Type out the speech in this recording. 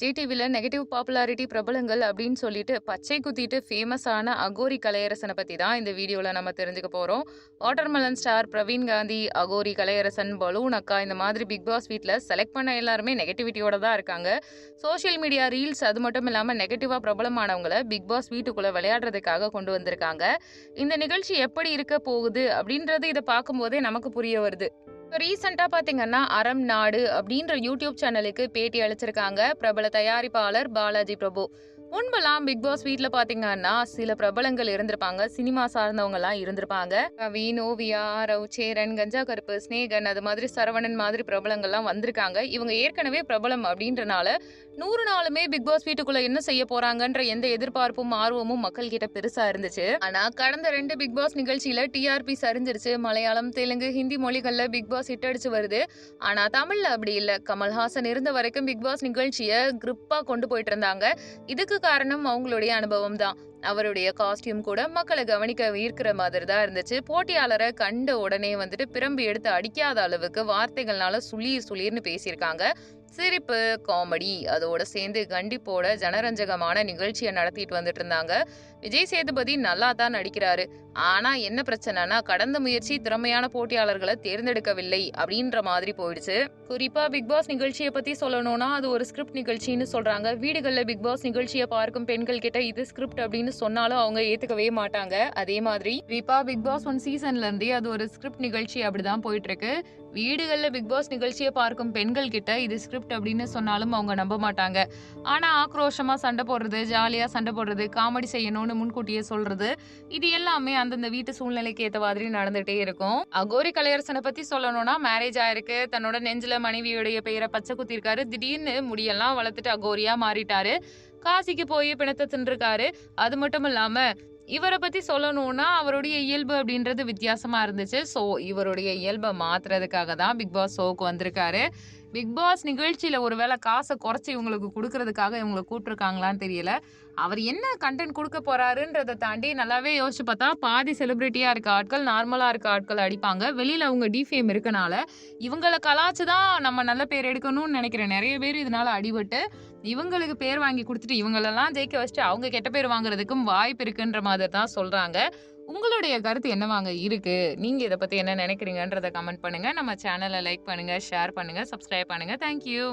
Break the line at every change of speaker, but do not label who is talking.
ஜிடிவியில் டிவியில் negative popularity பிரபலங்கள் அப்படின்னு சொல்லிட்டு பச்சை குத்திட்டு ஃபேமஸான அகோரி கலையரசனை பற்றி தான் இந்த வீடியோவில் நம்ம தெரிஞ்சுக்க போகிறோம் watermelon star Praveen Gandhi Aghori Kalaiyarasan balloon அக்கா இந்த மாதிரி பிக் பாஸ் வீட்டில் செலக்ட் பண்ண எல்லாருமே நெகட்டிவிட்டியோட தான் இருக்காங்க. சோஷியல் மீடியா ரீல்ஸ் அது மட்டும் இல்லாமல் நெகட்டிவாக பிரபலமானவங்களை பிக் பாஸ் வீட்டுக்குள்ளே விளையாடுறதுக்காக கொண்டு வந்திருக்காங்க. இந்த நிகழ்ச்சி எப்படி இருக்க போகுது அப்படின்றது இதை பார்க்கும்போதே நமக்கு புரிய வருது. இப்போ ரீசெண்டாக பார்த்தீங்கன்னா அறம் நாடு அப்படின்ற யூடியூப் சேனலுக்கு பேட்டி அளிச்சிருக்காங்க பிரபல தயாரிப்பாளர் பாலாஜி பிரபு. முன்பெல்லாம் பிக் பாஸ் வீட்டில் பார்த்தீங்கன்னா சில பிரபலங்கள் இருந்திருப்பாங்க. சினிமா சார்ந்தவங்கலாம் இருந்திருப்பாங்க. கவின் ஓவியா ரவுச்சேரன் கஞ்சா கருப்பு ஸ்னேகன் அது மாதிரி சரவணன் மாதிரி பிரபலங்கள்லாம் வந்திருக்காங்க. இவங்க ஏற்கனவே பிரபலம் அப்படின்றனால நூறு நாளுமே பிக் பாஸ் வீட்டுக்குள்ள என்ன செய்ய போறாங்கன்ற எந்த எதிர்பார்ப்பும் ஆர்வமும் மக்கள் கிட்ட பெருசா இருந்துச்சு. ஆனா கடந்த ரெண்டு பிக் பாஸ் நிகழ்ச்சியில டிஆர்பி சரிஞ்சிருச்சு. மலையாளம் தெலுங்கு ஹிந்தி மொழிகள்ல பிக் பாஸ் ஹிட் அடிச்சு வருது. ஆனா தமிழ்ல அப்படி இல்ல. கமல்ஹாசன் இருந்த வரைக்கும் பிக் பாஸ் நிகழ்ச்சியை கிரிப்பா கொண்டு போயிட்டு இருந்தாங்க. இதுக்கு காரணம் அவங்களுடைய அனுபவம் தான் அவருடைய காஸ்டியூம் கூட மக்களை கவனிக்க ஈர்க்கிற மாதிரி தான் இருந்துச்சு. போட்டியாளரை கண்ட உடனே வந்துட்டு பிரம்பு எடுத்து அடிக்காத அளவுக்கு வார்த்தைகள்னால சுளீர் சுளிர்னு பேசியிருக்காங்க. சிரிப்பு காமெடி அதோட சேர்ந்து கண்டிப்போட ஜனரஞ்சகமான நிகழ்ச்சியை நடத்திட்டு வந்துட்டு இருந்தாங்க விஜய் சேதுபதி நல்லா தான் நடிக்கிறாரு. ஆனா என்ன பிரச்சனைனா கடந்த முயற்சி திறமையான போட்டியாளர்களை தேர்ந்தெடுக்கவில்லை அப்படின்ற மாதிரி போயிடுச்சு. குறிப்பா பிக் பாஸ் நிகழ்ச்சியை பத்தி சொல்லணும்னா அது ஒரு ஸ்கிரிப்ட் நிகழ்ச்சின்னு சொல்றாங்க. வீடுகளில் பிக் பாஸ் நிகழ்ச்சியை பார்க்கும் பெண்கள் கிட்ட இது ஸ்கிரிப்ட் அப்படின்னு சொன்னாலும் அவங்க ஏத்துக்கவே மாட்டாங்க. அதே மாதிரி குறிப்பா பிக் பாஸ் ஒன் சீசன்ல இருந்தே அது ஒரு ஸ்கிரிப்ட் நிகழ்ச்சி அப்படிதான் போயிட்டு இருக்கு வீடுகளில் பிக் பாஸ் நிகழ்ச்சியை பார்க்கும் பெண்கள் கிட்ட இது ஸ்கிரிப்ட் அப்படின்னு சொன்னாலும் அவங்க நம்ப மாட்டாங்க. ஆனால் ஆக்ரோஷமாக சண்டை போடுறது ஜாலியாக சண்டை போடுறது காமெடி செய்யணும்னு முன்கூட்டியே சொல்றது இது எல்லாமே அந்தந்த வீட்டு சூழ்நிலைக்கு ஏற்ற மாதிரி நடந்துகிட்டே இருக்கும். அகோரி கலையரசனை பற்றி சொல்லணும்னா மேரேஜ் ஆயிருக்கு தன்னோட நெஞ்சில் மனைவியுடைய பெயரை பச்சை குத்திருக்காரு திடீர்னு முடியெல்லாம் வளர்த்துட்டு அகோரியா மாறிட்டாரு. காசிக்கு போய் பிணத்தை தின்றுருக்காரு. அது மட்டும் இல்லாமல் இவரை பத்தி சொல்லணும்னா அவருடைய இயல்பு அப்படின்றது வித்தியாசமா இருந்துச்சு. ஸோ இவருடைய இயல்பை மாத்துறதுக்காக தான் பிக் பாஸ் ஷோக்கு வந்திருக்காரு. பிக் பாஸ் நிகழ்ச்சியில ஒருவேளை காசை குறைச்சி இவங்களுக்கு கொடுக்கறதுக்காக இவங்களை கூப்பிட்ருக்காங்களான்னு தெரியல. அவர் என்ன கண்டென்ட் கொடுக்க போறாருன்றதை தாண்டி நல்லாவே யோசிச்சு பார்த்தா பாதி செலிப்ரிட்டியாக இருக்க ஆட்கள் நார்மலாக இருக்க ஆட்கள் அடிப்பாங்க. வெளியில் அவங்க டிஃபேம் இருக்கனால இவங்களை கலாச்சு தான் நம்ம நல்ல பேர் எடுக்கணும்னு நினைக்கிறேன் நிறைய பேர் இதனால அடிபட்டு இவங்களுக்கு பேர் வாங்கி கொடுத்துட்டு இவங்களெல்லாம் ஜெயிக்க வச்சுட்டு அவங்க கெட்ட பேர் வாங்குறதுக்கும் வாய்ப்பு இருக்குன்ற மாதிரி தான் சொல்கிறாங்க உங்களுடைய கருத்து என்னவாங்க? இருக்கு. நீங்க இதை பத்தி என்ன நினைக்கிறீங்கன்றத கமெண்ட் பண்ணுங்க. நம்ம சேனலை லைக் பண்ணுங்க ஷேர் பண்ணுங்க சப்ஸ்கிரைப் பண்ணுங்க. தேங்க்யூ